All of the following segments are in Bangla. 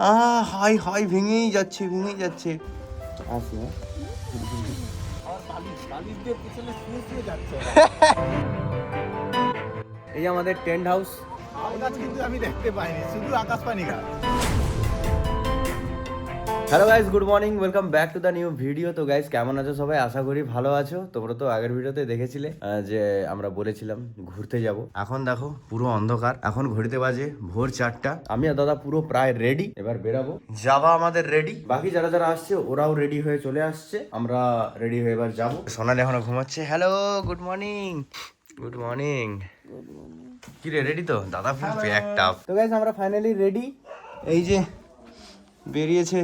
আহ হাই হাই ভেঙেই যাচ্ছে ভেঙেই যাচ্ছে। আসি এই আমাদের টেন্ট হাউস। গাছ কিন্তু আমি দেখতে পাইনি শুধু আকাশ পানি গাছ। Hello guys good morning welcome back to the new video তো গাইস কেমন আছো সবাই? আশা করি ভালো আছো। তোমরা তো আগের ভিডিওতে দেখেছিলে যে আমরা বলেছিলাম ঘুরতে যাব। এখন দেখো পুরো অন্ধকার। এখন ঘড়িতে বাজে ভোর চারটা। আমি আর দাদা পুরো প্রায় রেডি এবার বেরাবো। যাবা আমাদের রেডি বাকি যারা যারা আসছে ওরাও রেডি হয়ে চলে আসছে। আমরা রেডি হয়ে এবার যাব। সোনালি এখনও ঘুমাচ্ছে। Hello good morning good morning কি রে রেডি তো? দাদা ফুল প্যাকড আপ তো গাইস আমরা ফাইনালি রেডি এই যে বেরিয়েছে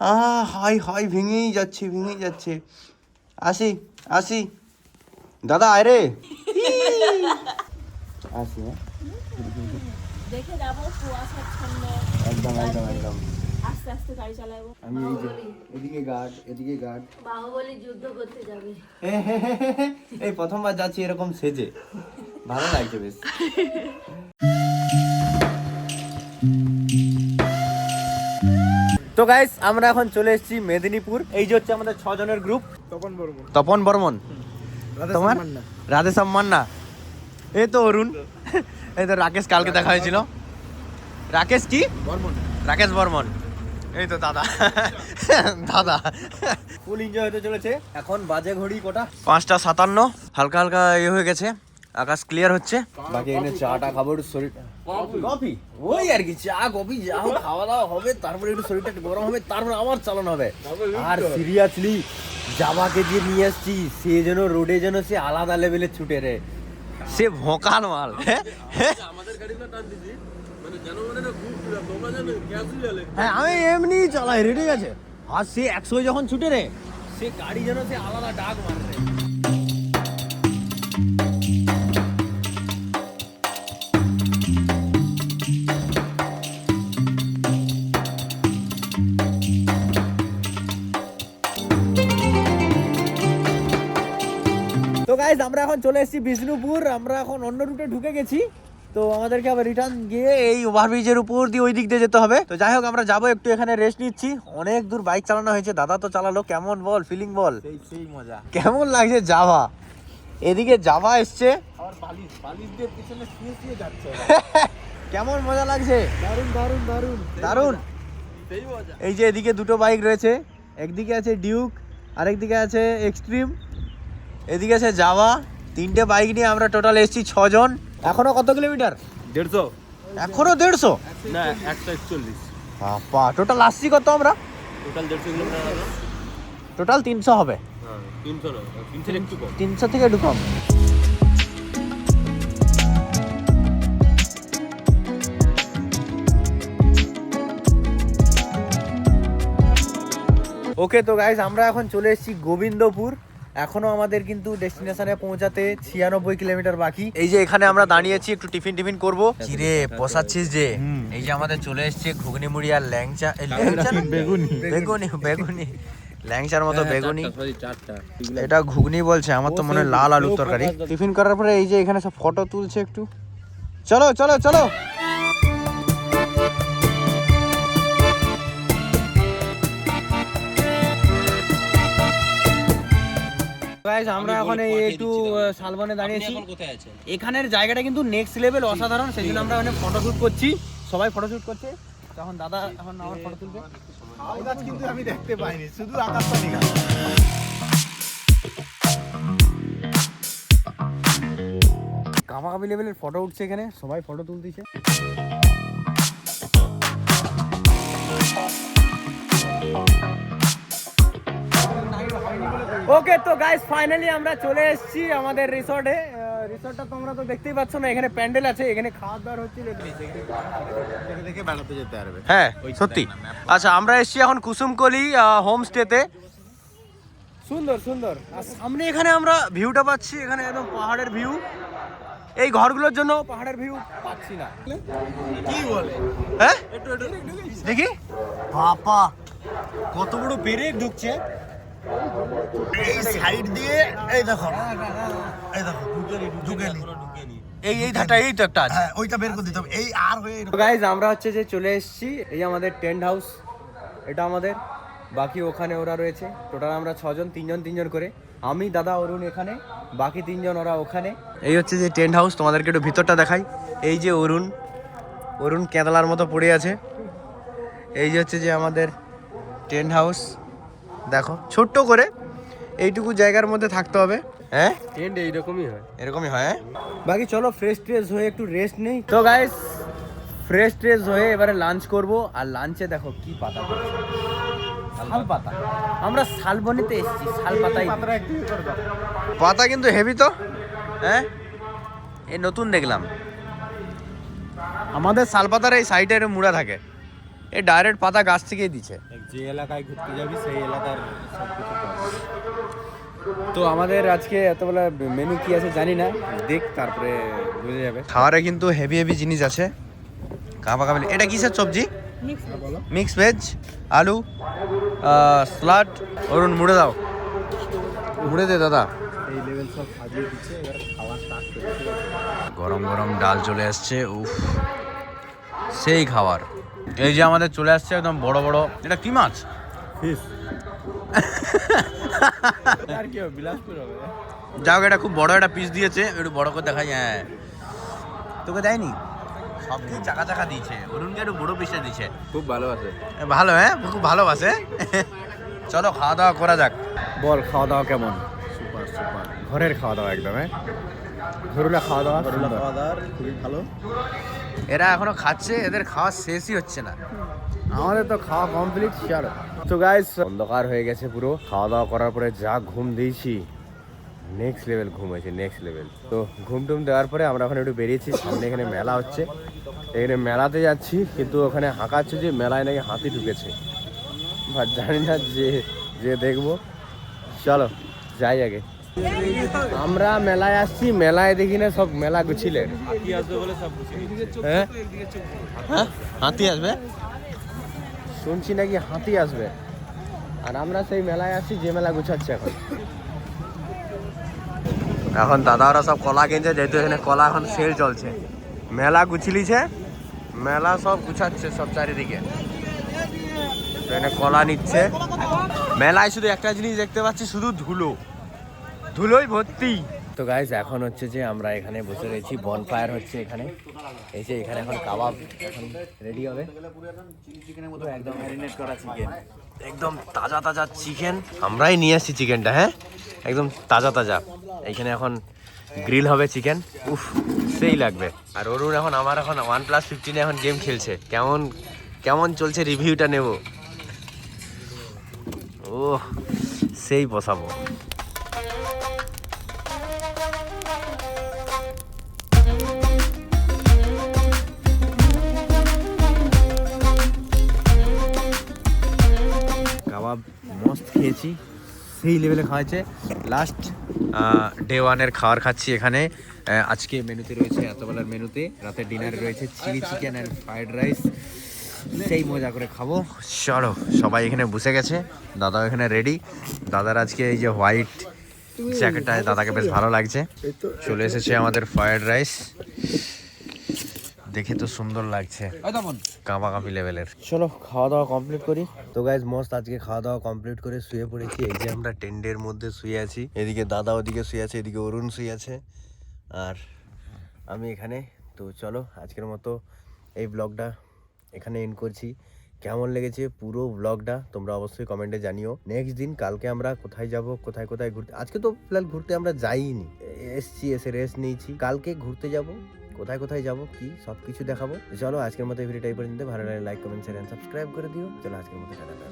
আহ হাই হাই ভেঙেই যাচ্ছে ভেঙেই যাচ্ছে। আসি আসি। দাদা আয় রে। আসি হ্যাঁ। দেখে যাব কুয়াশাচ্ছন্ন একদম একদম একদম। আস্তে আস্তে গাড়ি চালাবো। আমি এই যে এদিকে গার্ড এদিকে গার্ড বাহুবলী যুদ্ধ করতে যাবে। এই প্রথমবার যাচ্ছি এরকম সেজে। ভালো লাগছে বেশ। তো গাইস আমরা এখন চলে এসেছি মেদিনীপুর। এই যে হচ্ছে আমাদের ছজনের গ্রুপ তপন বর্মন। তপন বর্মন? তোমার? রাধে সম্মান না এই তো অরুণ। এই তো রাকেশ কালকে দেখা হয়েছিল। রাকেশ কি? বর্মন। রাকেশ বর্মন। এই তো দাদা। দাদা। ফুল এনজয় হতে চলেছে। এখন বাজে ঘড়ি কটা? পাঁচটা সাতান্ন। হালকা হালকা ইয়ে হয়ে গেছে। আকাশ ক্লিয়ার হচ্ছে। বাকি এখানে চাটা খাব একটু শরীর কফি? ওই আর কি চা কফি যা হোক খাওয়া দাওয়া হবে তারপরে একটু শরীরটা একটু গরম হবে তারপরে আবার চালানো হবে। আর সিরিয়াসলি জামাকে যে নিয়ে আসছি সে যেন রোডে যেন সে আলাদা লেভেলে ছুটে রে। সে ভোকাল মাল হ্যাঁ আমি এমনি চালাই রে ঠিক আছে। আর সে একশো যখন ছুটে রে সে গাড়ি যেন সে আলাদা ডাক মারে গাইজ আমরা এখন চলে এসেছি বিষ্ণুপুর আমরা এখন অন্য রুটে ঢুকে গেছি। তো আমাদেরকে আবার রিটার্ন গিয়ে এই ওভারব্রিজের উপর দিয়ে ওই দিক দিয়ে যেতে হবে। তো যাই হোক আমরা যাব একটু এখানে রেস্ট নিচ্ছি। অনেক দূর বাইক চালানো হয়েছে। দাদা তো চালালো। কেমন বল? ফিলিং বল? মজা। কেমন লাগছে যাওয়া? এদিকে যাওয়া এসছে। কেমন মজা লাগছে? দারুণ দারুণ দারুণ মজা। এই যে এদিকে দুটো বাইক রয়েছে। একদিকে আছে ডিউক আরেকদিকে আছে এক্সট্রিম এদিকে আছে যাওয়া তিনটে বাইক নিয়ে আমরা টোটাল এসেছি ছজন। এখনও কত কিলোমিটার? দেড়শো। এখনও দেড়শো? না একশো একচল্লিশ। বাবা টোটাল আসছি কত আমরা? টোটাল দেড়শো কিলোমিটার টোটাল তিনশো হবে। হ্যাঁ তিনশো থেকে একটু কম। ওকে তো গাইজ আমরা এখন চলে এসেছি গোবিন্দপুর। এখনও আমাদের কিন্তু ডেস্টিনেশনে পৌঁছাতে ছিয়ানব্বই কিলোমিটার বাকি। এই যে এখানে আমরা দাঁড়িয়েছি একটু টিফিন টিফিন করব। কিরে বসাচ্ছিস যে? এই যে আমাদের চলে এসছে ঘুগনি মুড়ি আর ল্যাংচা ল্যাংচা বেগুনি। বেগুনি বেগুনি। ল্যাংচার মতো বেগুনি। এটা ঘুগনি বলছে আমার তো মনে হয় লাল আলুর তরকারি। টিফিন করার পরে এই যে এখানে সব ফটো তুলছে একটু। চলো চলো চলো। Guys, আমরা এখন একটু শালবনে দাঁড়িয়েছি। কোথায় আছে এখানের জায়গাটা কিন্তু নেক্সট লেভেল অসাধারণ সেই জন্য আমরা এখানে ফটো শুট করছি। সবাই ফটো শুট করছে। তখন দাদা এখন আমার ফটো তুলবে। গাছ কিন্তু আমি দেখতে পাইনি শুধু আকাশ পানি গাছ কামাকামি লেভেলের ফটো উঠছে এখানে সবাই ফটো তুলতেছে। ওকে তো গাইস ফাইনালি আমরা চলে এসেছি আমাদের রিসর্টে রিসর্টটা তোমরা তো দেখতেই পাচ্ছ না এখানে প্যান্ডেল আছে এখানে খাওয়া দাওয়ার হচ্ছে দেখে দেখে বেড়াতে যেতে পারবে। হ্যাঁ সত্যি। আচ্ছা আমরা এসেছি এখন কুসুমকলি হোমস্টেতে সুন্দর সুন্দর। আর সামনে এখানে আমরা ভিউটা পাচ্ছি এখানে একদম পাহাড়ের ভিউ এই ঘরগুলোর জন্য পাহাড়ের ভিউ পাচ্ছি না। কি বলে? হ্যাঁ? দেখি। বাবা কত বড় পেরেক ঢুকছে। এই সাইড দিয়ে এই দেখো। এই দেখো ঢুকেনি এই এই ধারটা এই তো একটা আছে। হ্যাঁ ওইটা বের করে দিতে হবে। এই আর হয়ে গাইজ আমরা হচ্ছে যে চলে এসেছি এই আমাদের টেন্ট হাউস এটা আমাদের বাকি ওখানে ওরা রয়েছে। টোটাল আমরা ছজন তিনজন তিনজন করে। আমি দাদা অরুণ এখানে বাকি তিনজন ওরা ওখানে। এই হচ্ছে যে টেন্ট হাউস তোমাদেরকে একটু ভিতরটা দেখাই। এই যে অরুণ অরুণ কেদালার মতো পড়ে আছে। এই যে হচ্ছে যে আমাদের টেন্ট হাউস দেখো ছোট্ট করে এইটুকু জায়গার মধ্যে থাকতে হবে। হ্যাঁ? টেন্ট এইরকমই হয়। এরকমই হয় হ্যাঁ? বাকি চলো ফ্রেশ ট্রেশ হয়ে একটু রেস্ট নেই। তো গাইস ফ্রেশ ট্রেশ হয়ে এবারে লাঞ্চ করব। আর লাঞ্চে দেখো কি পাতা শাল পাতা। আমরা শালবনিতে এসেছি শাল পাতাই পাতা কিন্তু হেভি তো হ্যাঁ? এই নতুন দেখলাম। আমাদের শাল পাতার এই সাইডে মুড়া থাকে। এই ডাইরেক্ট পাতা গাছ থেকেই দিচ্ছে যে এলাকায় ঘুরতে যাবি সেই এলাকার। তো আমাদের আজকে এতবেলা মেনু কি আছে জানি না দেখ তারপরে বুঝে যাবে। খাবারে কিন্তু হেভি হেভি জিনিস আছে। কাবা কাবা এটা কিসের সবজি? মিক্স ভেজ আলু স্লাড অরুণ মুড়ে দাও। মুড়ে দে দাদা। গরম গরম ডাল চলে আসছে উফ। সেই খাবার। এই যে আমাদের চলে আসছে একদম বড় বড় এটা কি মাছ? ফিস আর কি হবে বিলাসপুর হবে। যাও এটা খুব বড় একটা পিস দিয়েছে একটু বড় করে দেখাই হ্যাঁ। তোকে দেয়নি? সব কিছু চাকা চাকা দিয়েছে অরুণকে একটু বড় পিসটা দিয়েছে। খুব ভালো আছে। এ, ভালো হ্যাঁ? খুব ভালোবাসে চলো খাওয়া দাওয়া করা যাক। বল খাওয়া দাওয়া কেমন? সুপার সুপার ঘরের খাওয়া দাওয়া একদম হ্যাঁ? ঘরুলা খাওয়া দাওয়া করলা খাওয়া দাওয়ার খুবই ভালো। এরা এখনও খাচ্ছে, এদের খাওয়া শেষই হচ্ছে না। আমাদের তো খাওয়া কমপ্লিট চলো তো গাইস অন্ধকার হয়ে গেছে পুরো। খাওয়া দাওয়া করার পরে যা ঘুম দিয়েছি নেক্সট লেভেল ঘুম হয়েছে নেক্সট লেভেল তো ঘুম টুম দেওয়ার পরে আমরা ওখানে একটু বেরিয়েছি, সামনে এখানে মেলা হচ্ছে। এখানে মেলাতে যাচ্ছি, কিন্তু ওখানে হাঁকাচ্ছে যে মেলায় নাকি হাতি ঢুকেছে। বা জানি না যে যে দেখব। চলো, যাই আগে। আমরা মেলায় আসছি মেলায় দেখি না সব মেলা গুছিলে। হ্যাঁ? হ্যাঁ? হাতি আসবে? শুনছি নাকি হাতি আসবে। আর আমরা সেই মেলায় আসছি যে মেলা গুছাচ্ছে এখন। এখন দাদারা সব কলা কিনছে যেহেতু এখানে কলা এখন সেল চলছে। মেলা গুছিলিছে মেলা সব গুছাচ্ছে সব চারিদিকে। এখানে কলা নিচ্ছে। মেলায় শুধু একটা জিনিস দেখতে পাচ্ছি শুধু ধুলো। ধুলোই ভর্তি। তো গাইজ এখন হচ্ছে যে আমরা এখানে বসে রয়েছি। বন ফায়ার হচ্ছে এখানে। এই যে এখানে এখন কাবাব এখন রেডি হবে। একদম ম্যারিনেট করা চিকেন একদম তাজা তাজা চিকেন আমরাই নিয়ে আসছি চিকেনটা হ্যাঁ? একদম তাজা তাজা। এইখানে এখন গ্রিল হবে চিকেন উফ, সেই লাগবে। আর অরুণ এখন, আমার এখন ওয়ান প্লাস ফিফটিনে এখন গেম খেলছে। কেমন কেমন চলছে রিভিউটা নেব? ও সেই বসাবো। মস্ত খেয়েছি, সেই লেভেলে খাওয়াচ্ছে। লাস্ট ডে ওয়ানের খাবার খাচ্ছি এখানে। আজকে মেনুতে রয়েছে এতবেলার মেনুতে। রাতে ডিনারে রয়েছে chilli chicken and fried rice সেই মজা করে খাব। চলো, সবাই এখানে বসে গেছে। দাদা এখানে রেডি দাদার আজকে এই যে হোয়াইট জ্যাকেটটায় দাদাকে বেশ ভালো লাগছে। চলে এসেছে আমাদের ফ্রায়েড রাইস দেখে তো সুন্দর লাগছে। কাঁপা কাঁপি লেভেলের চলো খাওয়া দাওয়া কমপ্লিট করি। তো গাইজ মস্ত আজকে খাওয়া দাওয়া কমপ্লিট করে শুয়ে পড়েছি। এই যে আমরা টেন্ডের মধ্যে শুয়ে আছি। এদিকে দাদা ওদিকে শুয়ে আছে এদিকে অরুণ শুয়ে আছে। আর আমি এখানে। তো চলো আজকের মতো এই ব্লগটা এখানে এন্ড করছি। কেমন লেগেছে পুরো ব্লগটা তোমরা অবশ্যই কমেন্টে জানিও। নেক্সট দিন কালকে আমরা কোথায় যাব কোথায় কোথায় ঘুরতে আজকে তো ফিলহাল ঘুরতে আমরা যাইনি। এসছি এসে রেস্ট নিয়েছি। কালকে ঘুরতে যাব। কোথায় কোথায় যাব, কি সব কিছু দেখাবো চলো, আজকের মতো ভিডিওটা এই পর্যন্ত। ভালো লাগে লাইক কমেন্ট শেয়ার সাবস্ক্রাইব করে দিও। চলো, আজকের মতো টাটা।